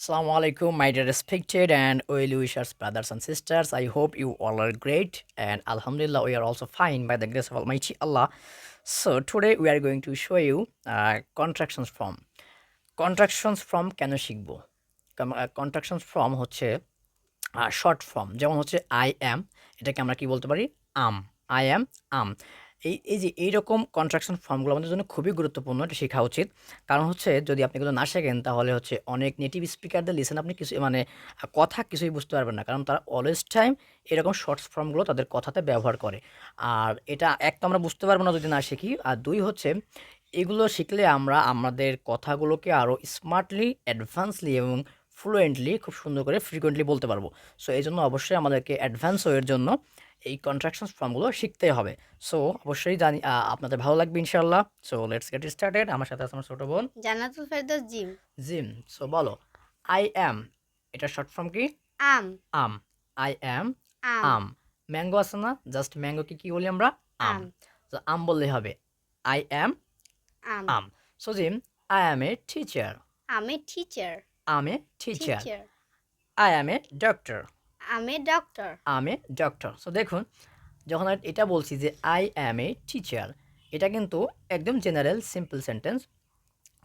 Assalamu alaikum, my dear respected and well wishers, brothers and sisters. I hope you all are great and Alhamdulillah, we are also fine by the grace of Almighty Allah. So, today we are going to show you uh, contractions from. Contractions from কেন শিখব contractions form হচ্ছে short form যেমন হচ্ছে I am এটাকে আমরা কি বলতে পারি আম আই অ্যাম আম এই এই যে এইরকম কন্ট্রাকশন ফর্মগুলো আমাদের জন্য খুবই গুরুত্বপূর্ণ, এটা শেখা উচিত। কারণ হচ্ছে যদি আপনি এগুলো না শেখেন, তাহলে হচ্ছে অনেক নেটিভ স্পিকারদের লিসেন আপনি কিছু মানে কথা কিছুই বুঝতে পারবেন না। কারণ তারা অলওয়েজ টাইম এরকম শর্টস ফর্মগুলো তাদের কথাতে ব্যবহার করে। আর এটা এক তো আমরা বুঝতে পারব না যদি না শিখি, আর দুই হচ্ছে এগুলো শিখলে আমরা আমাদের কথাগুলোকে আরও স্মার্টলি অ্যাডভান্সলি এবং ফ্লুয়েন্টলি খুব সুন্দর করে ফ্রিকোয়েন্টলি বলতে পারব। সো এই জন্য অবশ্যই আমাদেরকে অ্যাডভান্স ওয়ের জন্য এই কন্ট্রাকশনস ফর্মগুলো শিখতে হবে। সো অবশ্যই জানি আপনাদের ভালো লাগবে ইনশাল্লাহ সো লেটস গেট স্টার্টেড আমার সাথে আছে আমার ছোটো বোন। Jannatul Ferdous gym. Gym so বলো আই অ্যাম এটা শর্ট ফর্ম কি? আম। আম আই অ্যাম আম। ম্যাঙ্গো আছে না? জাস্ট ম্যাঙ্গোকে কি বলি আমরা? আম। তো আম বললে হবে। I am I'm. I'm. So Jim I am a teacher আমি teacher I'm a teacher teacher I am a doctor আমি ডক্টর আমি ডক্টর সো দেখুন যখন আমি এটা বলছি যে আই অ্যাম এ টিচার এটা কিন্তু একদম জেনারেল সিম্পল সেন্টেন্স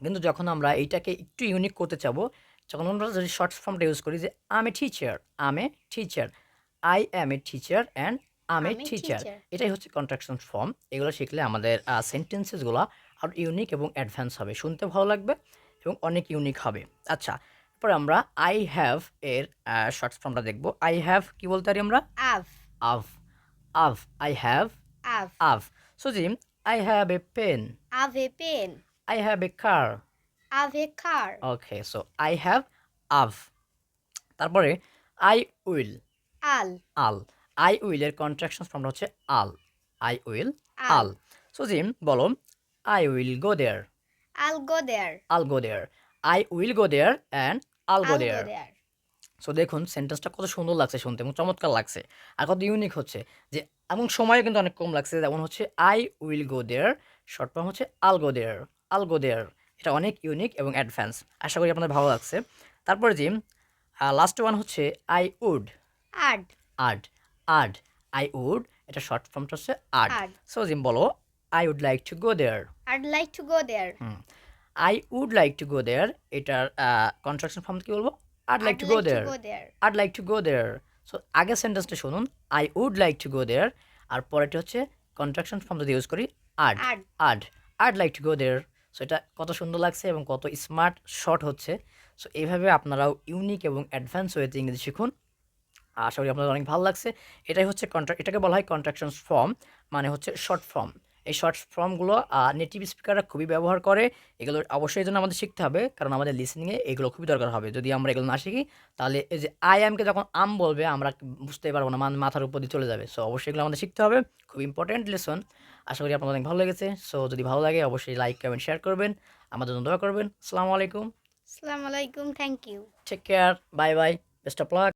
কিন্তু যখন আমরা এইটাকে একটু ইউনিক করতে চাবো যখন আমরা যদি শর্ট ফর্মটা ইউজ করি যে I'm a teacher I'm a teacher I am a teacher and I'm teacher এটাই হচ্ছে কন্ট্রাকশন ফর্ম এগুলো শিখলে আমাদের সেন্টেন্সেসগুলো আরও ইউনিক এবং অ্যাডভান্স হবে। শুনতে ভালো লাগবে এবং অনেক ইউনিক হবে। আচ্ছা এরপর আমরা আই হ্যাভ এর শর্টস ফর্মটা দেখব। আই হ্যাভ কি বলতে পারি আমরা? Have have have I have have I have pen have a pen I have car have a car okay so I have তারপরে I will I'll I'll I will এর contraction ফর্মটা হচ্ছে I'll I will I'll সুজিম বলো I will go there I'll go there I'll go there I will go there and I'll go I'll go there. There so দেখুন সেন্টেন্সটা কত সুন্দর লাগছে শুনতে এবং চমৎকার লাগছে আর কত ইউনিক হচ্ছে যে এবং সময়ও কিন্তু অনেক কম লাগছে। যেমন হচ্ছে I will go there short form হচ্ছে I'll go there I'll go দেয়ার এটা অনেক ইউনিক এবং অ্যাডভান্স আশা করি আপনাদের ভালো লাগছে। তারপরে যে লাস্ট ওয়ান হচ্ছে I would I'd I'd I'd I would এটা শর্ট ফর্মটা হচ্ছে আড সো জিম বলো I would like to go there I'd like to go there I would like to go there এটার কনস্ট্রাকশন ফর্ম কি বলব? I'd like to go there I'd like to go there so আগের সেন্টেন্সটা শুনুন। I would like to go there আর পরেরটা হচ্ছে contraction form যদি use করি I'd I'd I'd like to go there so এটা কত সুন্দর লাগছে এবং কত স্মার্ট শর্ট হচ্ছে। সো এইভাবে আপনারাও ইউনিক এবং অ্যাডভান্স ওয়েতে ইংরেজি শিখুন। আশা করি আপনাদের অনেক ভালো লাগছে। এটাই হচ্ছে কন্ট্রাক্ট এটাকে বলা হয় কন্ট্রাকশনস ফর্ম মানে হচ্ছে শর্ট ফর্ম এই শর্ট ফর্মগুলো নেটিভ স্পিকাররা খুবই ব্যবহার করে এগুলো অবশ্যই এই জন্য আমাদের শিখতে হবে কারণ আমাদের লিসনিংয়ে এগুলো খুবই দরকার হবে। যদি আমরা এগুলো না শিখি তাহলে এই যে আই অ্যামকে যখন আম বলবে আমরা বুঝতে পারব না মান মাথার উপর দিয়ে চলে যাবে। সো অবশ্যই এগুলো আমাদের শিখতে হবে খুব ইম্পর্টেন্ট লেসন আশা করি আপনাদের অনেক ভালো লেগেছে। সো যদি ভালো লাগে অবশ্যই লাইক কমেন্ট শেয়ার করবেন। আমাদের জন্য দোয়া করবেন। আসসালামু আলাইকুম। আসসালামু আলাইকুম thank you take care bye bye best of luck